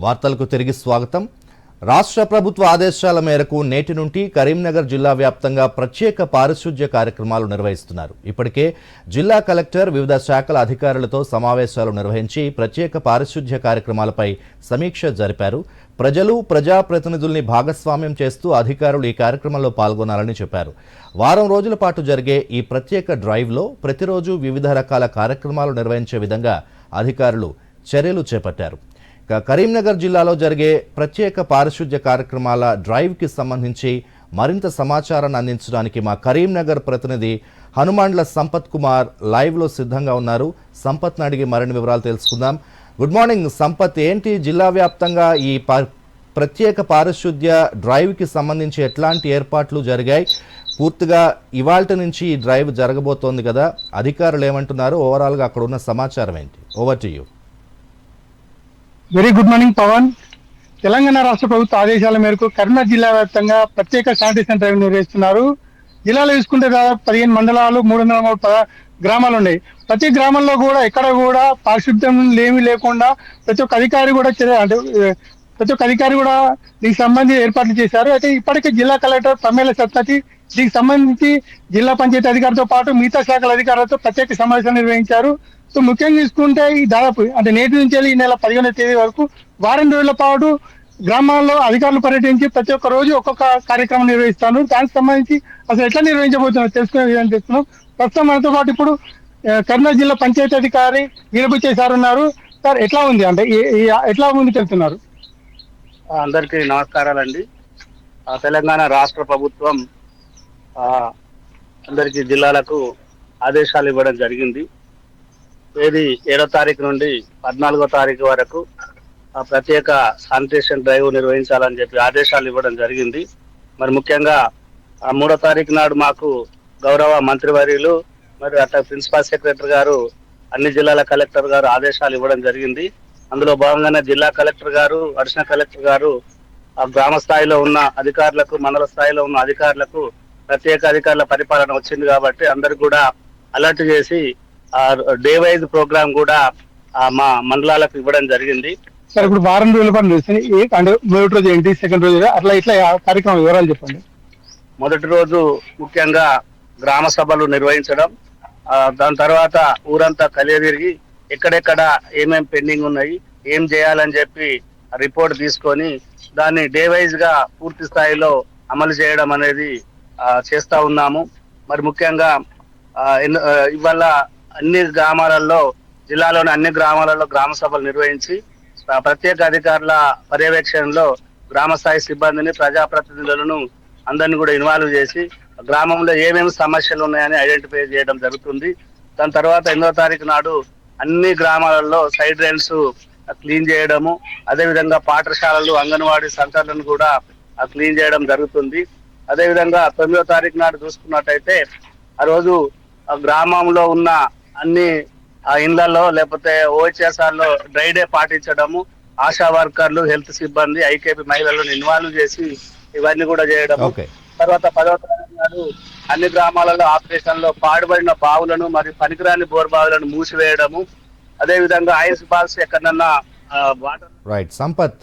వార్తలకు తిరిగి స్వాగతం. రాష్ట్ర ప్రభుత్వ ఆదేశాల మేరకు నేటి నుండి కరీంనగర్ జిల్లా వ్యాప్తంగా ప్రత్యేక పారిశుధ్య కార్యక్రమాలు నిర్వహిస్తున్నారు. ఇప్పటికే జిల్లా కలెక్టర్ వివిధ శాఖల అధికారులతో సమావేశాలు నిర్వహించి ప్రత్యేక పారిశుధ్య కార్యక్రమాలపై సమీక్ష జరిపారు. ప్రజలు ప్రజాప్రతినిధుల్ని భాగస్వామ్యం చేస్తూ అధికారులు ఈ కార్యక్రమంలో పాల్గొనాలని చెప్పారు. వారం రోజుల పాటు జరిగే ఈ ప్రత్యేక డ్రైవ్లో ప్రతిరోజు వివిధ రకాల కార్యక్రమాలు నిర్వహించే విధంగా అధికారులు చర్యలు చేపట్టారు. కరీంనగర్ జిల్లాలో జరిగే ప్రత్యేక పారిశుధ్య కార్యక్రమాల డ్రైవ్కి సంబంధించి మరింత సమాచారాన్ని అందించడానికి మా కరీంనగర్ ప్రతినిధి హనుమాండ్ల సంపత్ కుమార్ లైవ్లో సిద్ధంగా ఉన్నారు. సంపత్ని అడిగి మరిన్ని వివరాలు తెలుసుకుందాం. గుడ్ మార్నింగ్ సంపత్ ఏంటి జిల్లా వ్యాప్తంగా ఈ ప్రత్యేక పారిశుధ్య డ్రైవ్కి సంబంధించి ఎట్లాంటి ఏర్పాట్లు జరిగాయి? పూర్తిగా ఇవాళ నుంచి ఈ డ్రైవ్ జరగబోతోంది కదా. అధికారులు ఏమంటున్నారు? ఓవరాల్గా అక్కడ ఉన్న సమాచారం ఏంటి? Over to you very good morning Pavan Telangana రాష్ట్ర ప్రభుత్వ ఆదేశాల మేరకు కరీంనగర్ జిల్లా వ్యాప్తంగా ప్రత్యేక శానిటేషన్ డ్రైవ్ నిర్వహిస్తున్నారు. జిల్లాలో చూసుకుంటే దాదాపు పదిహేను మండలాలు మూడు వందల మూడు పద- గ్రామాలు ఉన్నాయి. ప్రతి గ్రామంలో కూడా ఎక్కడ కూడా పారిశుద్ధ్యం ఏమీ లేకుండా ప్రతి ఒక్క అధికారి కూడా అంటే ప్రతి ఒక్క అధికారి కూడా దీనికి సంబంధించి ఏర్పాట్లు చేశారు. అయితే ఇప్పటికే జిల్లా కలెక్టర్ ప్రమేల సత్పతి దీనికి సంబంధించి జిల్లా పంచాయతీ అధికారితో పాటు మిగతా శాఖల అధికారులతో ప్రత్యేక సమావేశం నిర్వహించారు. సో ముఖ్యంగా చూసుకుంటే ఈ దాదాపు అంటే నేటి నుంచి వెళ్ళి ఈ నెల పదిహేనవ తేదీ వరకు వారం రోజుల పాటు గ్రామాల్లో అధికారులు పర్యటించి ప్రతి ఒక్క రోజు ఒక్కొక్క కార్యక్రమం నిర్వహిస్తాను దానికి సంబంధించి అసలు ఎట్లా నిర్వహించబోతున్నారు తెలుసుకునే విధానం చేస్తున్నాం. ప్రస్తుతం మనతో పాటు ఇప్పుడు కర్నూలు జిల్లా పంచాయతీ అధికారి వీరబుచ్చే సార్ ఉన్నారు. సార్ ఎట్లా ఉంది? అంటే ఎట్లా ఉంది ఎట్లా అందరికీ నమస్కారాలండి. తెలంగాణ రాష్ట్ర ప్రభుత్వం ఆ, అందరికీ జిల్లాలకు ఆదేశాలు ఇవ్వడం జరిగింది. తేదీ ఏడో తారీఖు నుండి పద్నాలుగో తారీఖు వరకు ఆ, ప్రత్యేక శానిటేషన్ డ్రైవ్ నిర్వహించాలని చెప్పి ఆదేశాలు ఇవ్వడం జరిగింది. మరి ముఖ్యంగా ఆ, మూడో తారీఖు నాడు మాకు గౌరవ మంత్రివర్యులు మరి అట్లా ప్రిన్సిపల్ సెక్రటరీ గారు అన్ని జిల్లాల కలెక్టర్ గారు ఆదేశాలు ఇవ్వడం జరిగింది. అందులో భాగంగానే జిల్లా కలెక్టర్ గారు అడిషనల్ కలెక్టర్ గారు ఆ గ్రామ స్థాయిలో ఉన్న అధికారులకు మండల స్థాయిలో ఉన్న అధికారులకు ప్రత్యేక అధికారుల పరిపాలన వచ్చింది కాబట్టి అందరు కూడా అలర్ట్ చేసి డే వైజ్ ప్రోగ్రామ్ కూడా మా మండలాలకు ఇవ్వడం జరిగింది. సార్ ఇప్పుడు వారం రోజుల పాటు నడుస్తుంది. ఏ- అంటే మొదటి రోజు ఏంటి సెకండ్ రోజు? అట్లా ఇట్లా కార్యక్రమం వివరాలు చెప్పండి. మొదటి రోజు ముఖ్యంగా గ్రామ సభలు నిర్వహించడం దాని తర్వాత ఊరంతా కలియదిరిగి ఎక్కడెక్కడ ఏమేం పెండింగ్ ఉన్నాయి ఏం చేయాలని చెప్పి రిపోర్ట్ తీసుకొని దాన్ని డే వైజ్గా పూర్తి స్థాయిలో అమలు చేయడం అనేది చేస్తా ఉన్నాము. మరి ముఖ్యంగా ఇవాళ అన్ని గ్రామాలలో జిల్లాలోని అన్ని గ్రామాలలో గ్రామ సభలు నిర్వహించి ప్రత్యేక అధికారుల పర్యవేక్షణలో గ్రామ స్థాయి సిబ్బందిని ప్రజాప్రతినిధులను అందరిని కూడా ఇన్వాల్వ్ చేసి గ్రామంలో ఏమేమి సమస్యలు ఉన్నాయని ఐడెంటిఫై చేయడం జరుగుతుంది. దాని తర్వాత ఎనిమిదో తారీఖు నాడు అన్ని గ్రామాలలో సైడ్ రైన్స్ క్లీన్ చేయడము అదేవిధంగా పాఠశాలలు అంగన్వాడీ సెంటర్లను కూడా క్లీన్ చేయడం జరుగుతుంది. అదేవిధంగా తొమ్మిదో తారీఖు నాడు చూసుకున్నట్టయితే ఆ రోజు ఆ గ్రామంలో ఉన్న అన్ని ఆ ఇండ్లలో లేకపోతే OHSR లో డ్రై డే పాటించడము ఆశా వర్కర్లు హెల్త్ సిబ్బంది ఐకేపీ మహిళలను ఇన్వాల్వ్ చేసి ఇవన్నీ కూడా చేయడము. ఓకే. తర్వాత పదవ నాడు అన్ని గ్రామాలలో ఆపరేషన్లో పాడుబడిన బావులను మరియు పనికిరాని బోర్ బావులను మూసివేయడము. అదే విధంగా ఐస్ బాల్స్ ఎక్కడన్నా వాటర్ రైట్ సంపత్.